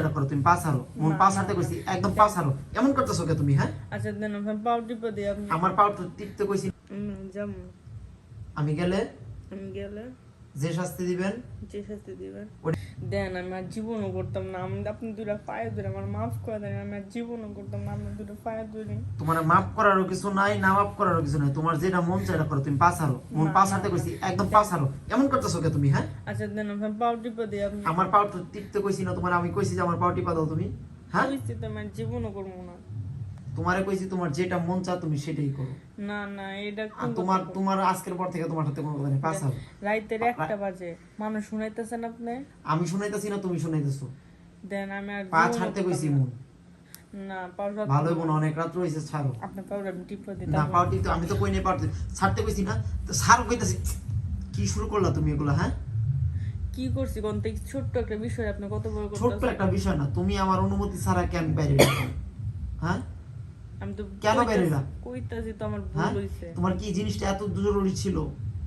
এটা করো তুমি পাস হারো মন পাস হারতে কইছি একদম পাস হারো এমন করতেছো কে তুমি হ্যাঁ? আচ্ছা দেন আপনার পাও টিপে দিই আমার পাও টিপতে কইছি। আমি গেলে? আমি গেলে যে শাস্তি দিবেন? যে শাস্তি দিবেন। দেন আমি আর জীবনও করতাম না। আমি আপনি দুটা পায়ে ধরে আমার মাফ করে দেন। আমি আর জীবনও করতাম না। আপনার দুটো পায়ে ধরে। তোমার মাফ করারও কিছু নাই না মাফ করারও কিছু নাই। তোমার যেটা মন চাই করো। তুমি পাস হারো। মন না, পাস হারতে কইছি একদম পাস হারো। এমন করতেছো কে তুমি হ্যাঁ? আচ্ছা দেন আপনার পাও টিপে দিই আপনি। আমার পাও তো টিপতে কইছি না তোমার আমি কইছি যে আমার পাও টিপা দাও তুমি হ্যাঁ? কইছি তো আমি জীবনও করব না। তোমারে কইছি তোমার যেটা মন চা তুমি সেটাই করো। না না এটা তোমার তোমার আজকের পর থেকে তোমার সাথে কোনো কথা নেই পাস হারো রাইতের একটা বাজে। মানুষ শুনাইতেছেন আপনি? আমি শুনাইতেছি না তুমি শুনাইতেছো। দেন আমি আর পা ছাড়তে কইছি মন। না ভালোই বোন অনেক রাত রয়েছে ছাড়ো। আপনার পাও আমি টিপে দিই না পাও টিপতে আমি তো কই নেই পারতে ছাড়তে কইছি না তো ছাড়ো কইতাছি। কি শুরু করলা তুমি এগুলো হ্যাঁ? কি করছি কোন থেকে ছোট্ট একটা বিষয় আপনি কত বড় ছোট্ট একটা বিষয় না তুমি আমার অনুমতি ছাড়া কেন বাইরে? হ্যাঁ? আমি তো কেন কইতাছি- বেরোইলা? কইতাছি তো আমার হ্যাঁ? ভুল হইছে। তোমার কি জিনিসটা এত জরুরি ছিল?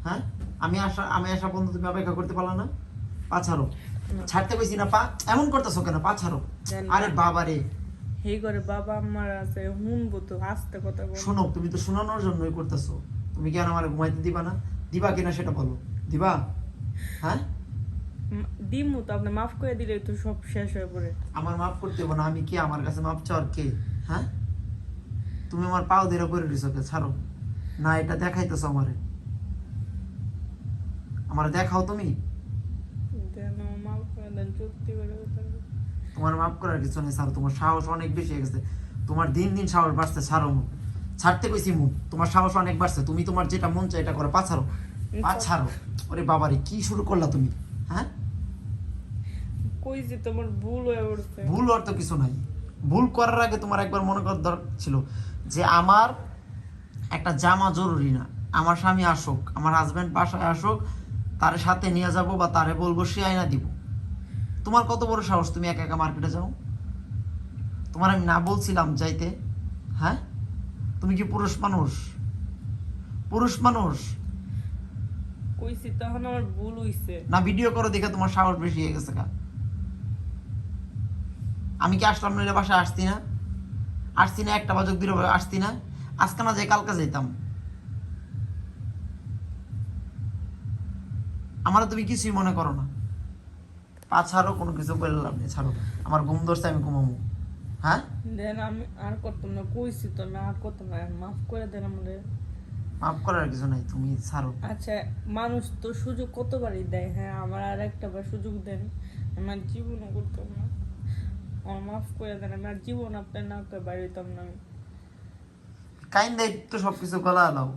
হ্যাঁ? আমি আসা আমি আসা তুমি অপেক্ষা করতে পারলা না? পা ছাড়ো। ছাড়তে না পা এমন করতেছো কেন? পা ছাড়ো। আরে বাবা রে। হেই করে বাবা আমার আছে হুনবো তো আস্তে কথা বল। শোনো তুমি তো শোনানোর জন্যই করতেছো। তুমি কেন আমার ঘুমাইতে দিবা না? দিবা কিনা সেটা বলো। দিবা? হ্যাঁ? দিমু তো আপনি মাফ করে দিলে তো সব শেষ হয়ে পড়ে। আমার মাফ করতে হবে না আমি কে? আমার কাছে মাপ চাওয়ার কে? হ্যাঁ? তুমি আমার পাও ধরে করে দিছো কে ছাড়ো। না এটা দেখাইতেছো আমারে। আমার দেখাও তুমি। তোমার মাফ করার কিছু নেই ছাড়ো। তোমার সাহস অনেক বেশি হয়ে গেছে। তোমার দিন দিন সাহস বাড়ছে ছাড়ো মুখ ছাড়তে কইছি মুখ তোমার সাহস অনেক বাড়ছে। তুমি তোমার যেটা মন চাই এটা করো পা ছাড়ো পা ছাড়ো ওরে বাবারে কি শুরু করলা তুমি? হ্যাঁ? কইছি তোমার ভুল হয়ে ভুল অর্থ কিছু নাই। ভুল করার আগে তোমার একবার মনে করার দরকার ছিল। যে আমার একটা জামা জরুরি না। আমার স্বামী আসুক আমার হাজব্যান্ড বাসায় আসুক তার সাথে নিয়ে যাব বা তারে বলব সে আয়না দিব। তোমার কত বড় সাহস তুমি একা একা মার্কেটে যাও? তোমার আমি না বলছিলাম যাইতে হ্যাঁ? তুমি কি পুরুষ মানুষ? পুরুষ মানুষ। কইছি তখন আমার ভুল হইছে। না ভিডিও করো দেখে তোমার সাহস বেশি হয়ে গেছে কা আমি কি আসলাম নইলে বাসায় আসতি না? আসতি না একটা বাজক দুটো আসছি না? আজকে না যে কালকে যেতাম আমার তুমি কিছুই মনে করো না। পা ছাড়ো কোনো কিছু করে লাভ নেই ছাড়ো। আমার ঘুম ধরছে আমি ঘুমাবো। হ্যাঁ? দেন আমি আর করতাম না কইছি তো আমি আর করতাম না। মাফ করে দেন আমাদের মাফ করার কিছু নাই তুমি ছাড়ো। আচ্ছা মানুষ তো সুযোগ কতবারই দেয়? হ্যাঁ আমার আর একটা বার সুযোগ দেন। আমার জীবনও করতাম না। আমার মাফ করে দেন আমি আর জীবন আপনার না করে বাড়ি হইতাম না আমি কাইন দেয় তো সবকিছু গলা লাও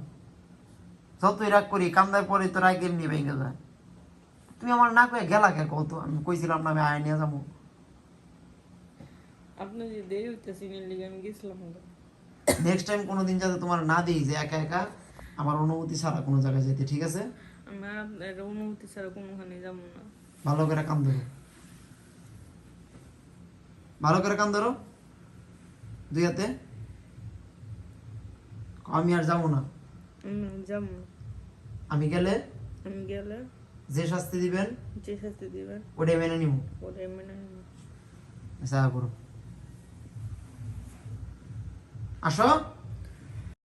যতই রাগ করি কান্দার পরে তো রাগের নিয়ে ভেঙে যায় তুমি আমার না কয়ে গেলা কে কত আমি কইছিলাম না আমি আয় নিয়ে যাব আপনি যে দেরি হইতেছে আমি গেছিলাম। নেক্সট টাইম কোনোদিন যাতে তোমার না দিই যে একা একা আমার অনুমতি ছাড়া কোনো জায়গায় যেতে ঠিক আছে আমি অনুমতি ছাড়া কোনোখানে যাব না ভালো করে ধরো ভালো করে কান ধরো। দুই হাতে। আমি আর যাব না। আমি গেলে আমি গেলে যে শাস্তি দিবেন যে শাস্তি দিবেন ওটাই মেনে নিব। ওটাই মেনে নিব। আচ্ছা করো। আসো।